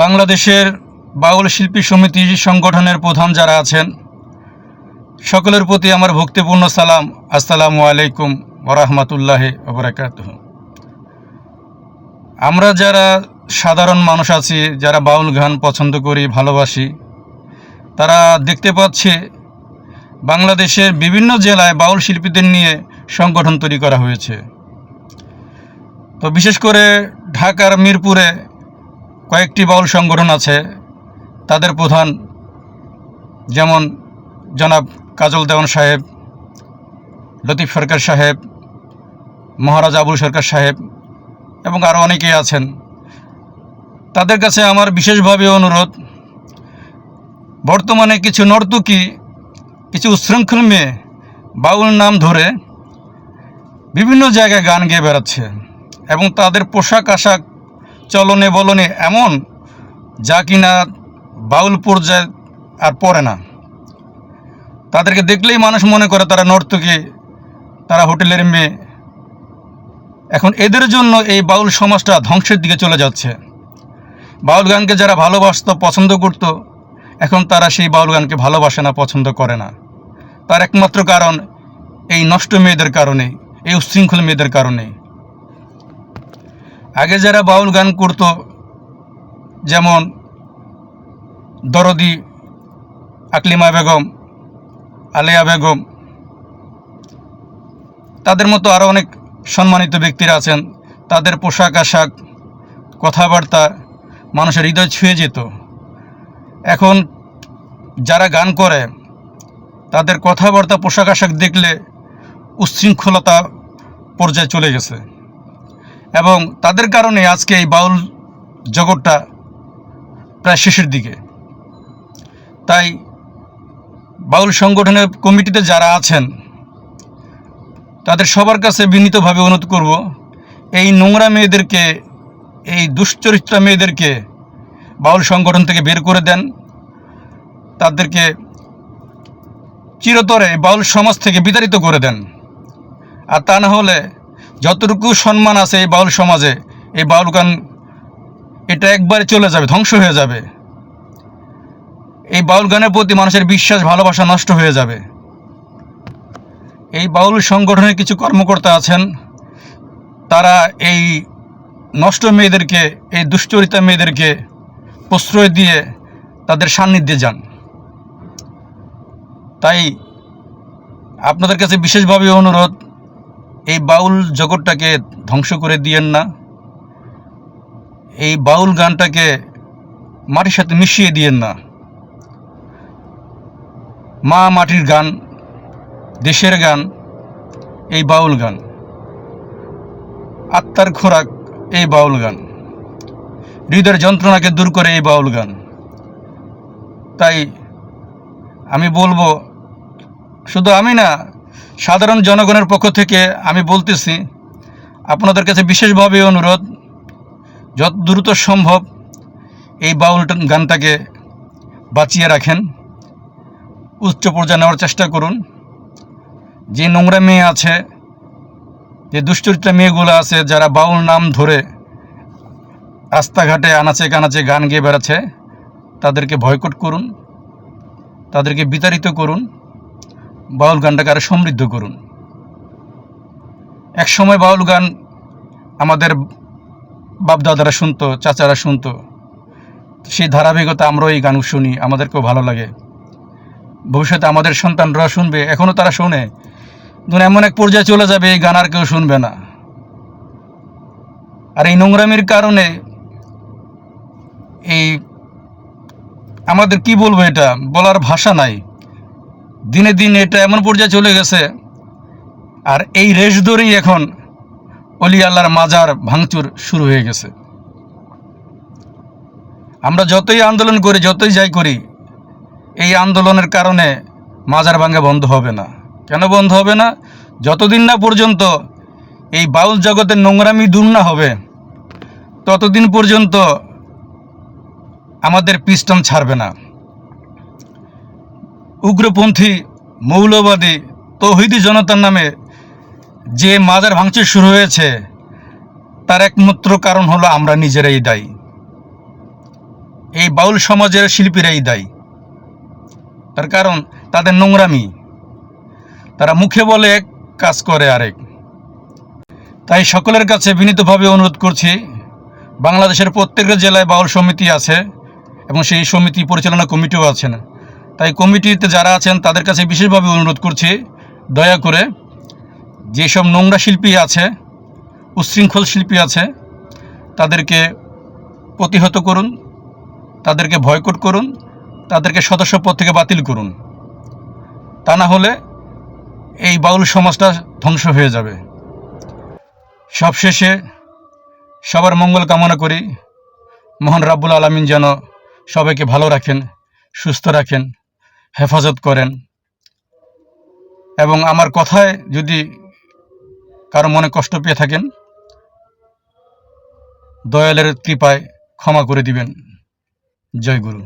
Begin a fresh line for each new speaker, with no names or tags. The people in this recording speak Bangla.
বাংলাদেশের বাউল শিল্পী সমিতি সংগঠনের প্রধান যারা আছেন, সকলের প্রতি আমার ভক্তিপূর্ণ সালাম। আসসালামু আলাইকুম ওরহমতুল্লাহ ওবরাকাত আমরা যারা সাধারণ মানুষ আছি, যারা বাউল গান পছন্দ করি, ভালোবাসি, তারা দেখতে পাচ্ছে বাংলাদেশের বিভিন্ন জেলায় বাউল শিল্পীদের নিয়ে সংগঠন তৈরি করা হয়েছে। তো বিশেষ করে ঢাকার মিরপুরে কয়েকটি বাউল সংগঠন আছে, তাদের প্রধান যেমন জনাব কাজল দেওয়ান সাহেব, লতিফ সরকার সাহেব, মহারাজ আবুল সরকার সাহেব এবং আরও অনেকেই আছেন। তাদের কাছে আমার বিশেষভাবে অনুরোধ, বর্তমানে কিছু নর্তকী, কিছু উচ্ছৃঙ্খল মেয়ে বাউল নাম ধরে বিভিন্ন জায়গায় গান গেয়ে বেড়াচ্ছে এবং তাদের পোশাক আশাক চলনে বলনে এমন, যা কিনা বাউল পর্যায়ে আর পড়ে না। তাদেরকে দেখলেই মানুষ মনে করে তারা নর্তকী, তারা হোটেলের মেয়ে। এখন এদের জন্য এই বাউল সমাজটা ধ্বংসের দিকে চলে যাচ্ছে। বাউল গানকে যারা ভালোবাসত, পছন্দ করত, এখন তারা সেই বাউল গানকে ভালোবাসে না, পছন্দ করে না। তার একমাত্র কারণ এই নষ্ট মেয়েদের কারণে, এই উচ্ছৃঙ্খল মেয়েদের কারণে। আগে যারা বাউল গান করত, যেমন দরদি, আকলিমা বেগম, আলেয়া বেগম, তাদের মতো আরও অনেক সম্মানিত ব্যক্তিরা আছেন। তাদের পোশাক আশাক, কথাবার্তা মানুষের হৃদয় ছুঁয়ে যেত। এখন যারা গান করে, তাদের কথাবার্তা, পোশাক আশাক দেখলে উচ্ছৃঙ্খলতা পর্যায়ে চলে গেছে। এবং তাদের কারণে আজকে এই বাউল জগৎটা প্রায় শেষের দিকে। তাই বাউল সংগঠনের কমিটিতে যারা আছেন, তাদের সবার কাছে বিনীতভাবে অনুরোধ করব, এই নোংরা মেয়েদেরকে, এই দুশ্চরিত্রা মেয়েদেরকে বাউল সংগঠন থেকে বের করে দেন। তাদেরকে চিরতরে বাউল সমাজ থেকে বিতাড়িত করে দেন। আর তা না হলে যতটুকু সম্মান আছে এই বাউল সমাজে, এই বাউল গান, এটা একবারে চলে যাবে, ধ্বংস হয়ে যাবে। এই বাউল গানের প্রতি মানুষের বিশ্বাস, ভালোবাসা নষ্ট হয়ে যাবে। এই বাউল সংগঠনের কিছু কর্মকর্তা আছেন, তারা এই নষ্ট মেয়েদেরকে, এই দুশ্চরিতা মেয়েদেরকে প্রশ্রয় দিয়ে তাদের সান্নিধ্যে যান। তাই আপনাদের কাছে বিশেষভাবে অনুরোধ এই বাউল জগৎটাকে ধ্বংস করে দিয়েন না। এই বাউল গানটাকে মাটির সাথে মিশিয়ে দিয়েন না। মা মাটির গান, দেশের গান, এই বাউল গান। আত্মার খোরাক, এই বাউল গান। হৃদয়ের যন্ত্রণাকে দূর করে এই বাউল গান। তাই আমি বলব, শুধু আমি না সাধারণ জনগণের পক্ষ থেকে আমি বলতেছি, আপনাদের কাছে বিশেষভাবে অনুরোধ, যত দ্রুত সম্ভব এই বাউল গানটাকে বাঁচিয়ে রাখেন, উচ্চ পর্যায়ে নেওয়ার চেষ্টা করুন। যে নোংরা মেয়ে আছে, যে দুশ্চরিত্রা মেয়েগুলো আছে, যারা বাউল নাম ধরে রাস্তাঘাটে আনাচে কানাচে গান গেয়ে বেড়াচ্ছে, তাদেরকে বয়কট করুন, তাদেরকে বিতাড়িত করুন। বাউল গানটাকে আরও সমৃদ্ধ করুন। এক সময় বাউল গান আমাদের বাপদাদারা শুনতো, চাচারা শুনতো। সেই ধারাবাহিকতা আমরাও এই গান শুনি, আমাদেরকেও ভালো লাগে। ভবিষ্যতে আমাদের সন্তানরা শুনবে এখনও তারা শোনে। ধরুন এমন এক পর্যায়ে চলে যাবে, এই গান আর কেউ শুনবে না। আর এই নোংরামির কারণে এই আমাদের কি বলব এটা? বলার ভাষা নাই। দিনে দিন এটা এমন পর্যায়ে চলে গেছে। আর এই রেশ ধরেই এখন অলি আল্লাহর মাজার ভাঙচুর শুরু হয়ে গেছে। আমরা যতই আন্দোলন করি, যতই যাই করি, এই আন্দোলনের কারণে মাজার ভাঙ্গা বন্ধ হবে না। কেন বন্ধ হবে না? যতদিন না পর্যন্ত এই বাউল জগতের নোংরামি দূর না হবে, ততদিন পর্যন্ত আমাদের পিস্টন ছাড়বে না। উগ্রপন্থী মৌলবাদী তৌহিদি জনতার নামে যে মাজার ভাঙচুর শুরু হয়েছে, তার একমাত্র কারণ হলো আমরা নিজেরাই দায়ী। এই বাউল সমাজের শিল্পীরাই দায়ী। তার কারণ, তাদের নোংরামি। তারা মুখে বলে এক কাজ করে আরেক। তাই সকলের কাছে বিনীতভাবে অনুরোধ করছি, বাংলাদেশের প্রত্যেকটা জেলায় বাউল সমিতি আছে এবং সেই সমিতি পরিচালনা কমিটিও আছেন। তাই কমিটিতে যারা আছেন, তাদের কাছে বিশেষভাবে অনুরোধ করছি, দয়া করে যেসব নোংরা শিল্পী আছে উচ্ছৃঙ্খল শিল্পী আছে, তাদেরকে প্রতিহত করুন, তাদেরকে ভয়কট করুন, তাদেরকে সদস্য পদ থেকে বাতিল করুন। তা না হলে এই বাউল সমাজটা ধ্বংস হয়ে যাবে। সবশেষে সবার মঙ্গল কামনা করি। মহান রাব্বুল আলমিন যেন সবাইকে ভালো রাখেন, সুস্থ রাখেন। হেফাজত করেন। এবং আমার কথায় যদি কারও মনে কষ্ট পেয়ে থাকেন, দয়ালের কৃপায় ক্ষমা করে দিবেন। জয় গুরু।